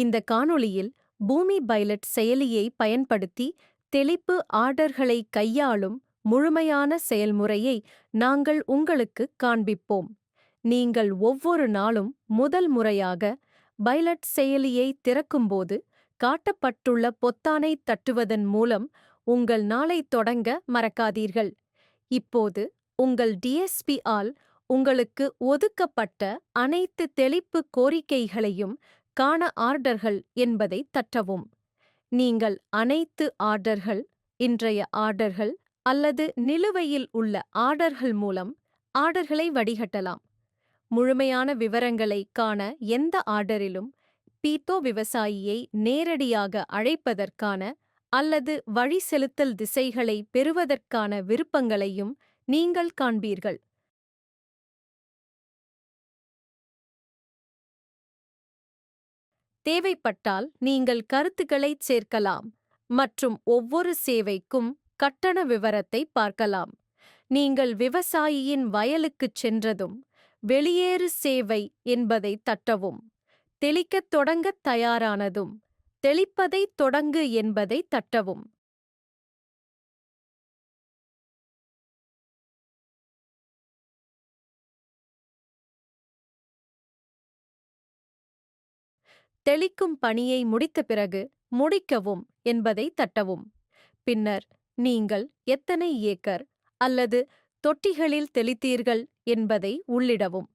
இந்த காணொளியில் பூமி பைலட் செயலியை பயன்படுத்தி தெளிப்பு ஆர்டர்களை கையாளும் முழுமையான செயல்முறையை நாங்கள் உங்களுக்கு காண்பிப்போம். நீங்கள் ஒவ்வொரு நாளும் முதல் முறையாக பைலட் செயலியை திறக்கும்போது காட்டப்பட்டுள்ள பொத்தானை தட்டுவதன் மூலம் உங்கள் நாளை தொடங்க மறக்காதீர்கள். இப்போது உங்கள் டிஎஸ்பி ஆல் உங்களுக்கு ஒதுக்கப்பட்ட அனைத்து தெளிப்பு கோரிக்கைகளையும் காண ஆர்டர்கள் என்பதை தட்டவும். நீங்கள் அனைத்து ஆர்டர்கள் இன்றைய ஆர்டர்கள் அல்லது நிலுவையில் உள்ள ஆர்டர்கள் மூலம் ஆர்டர்களை வடிகட்டலாம். முழுமையான விவரங்களை காண எந்த ஆர்டரிலும் பீத்தோ விவசாயியை நேரடியாக அழைப்பதற்கான அல்லது வழி செலுத்தல் திசைகளை பெறுவதற்கான விருப்பங்களையும் நீங்கள் காண்பீர்கள். தேவைப்பட்டால் நீங்கள் கருத்துக்களைச் சேர்க்கலாம் மற்றும் ஒவ்வொரு சேவைக்கும் கட்டண விவரத்தை பார்க்கலாம். நீங்கள் விவசாயியின் வயலுக்குச் சென்றதும் வெளியேறு சேவை என்பதை தட்டவும் தெளிக்கத் தொடங்கத் தயாரானதும் தெளிப்பதை தொடங்கு என்பதை தட்டவும். தெளிக்கும் பணியை முடித்த பிறகு முடிக்கவும் என்பதை தட்டவும். பின்னர் நீங்கள் எத்தனை ஏக்கர் அல்லது தொட்டிகளில் தெளித்தீர்கள் என்பதை உள்ளிடவும்.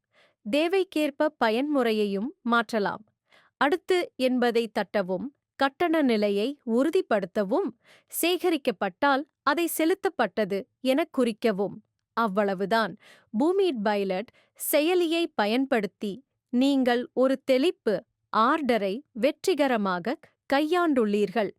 தேவைக்கேற்ப பயன்முறையையும் மாற்றலாம். அடுத்து என்பதை தட்டவும் கட்டண நிலையை உறுதிப்படுத்தவும் சேகரிக்கப்பட்டால் அதை செலுத்தப்பட்டது என குறிக்கவும். அவ்வளவுதான். பூமிட் பைலட் செயலியை பயன்படுத்தி நீங்கள் ஒரு தெளிப்பு ஆர்டரை வெற்றிகரமாக கையாண்டுள்ளீர்கள்.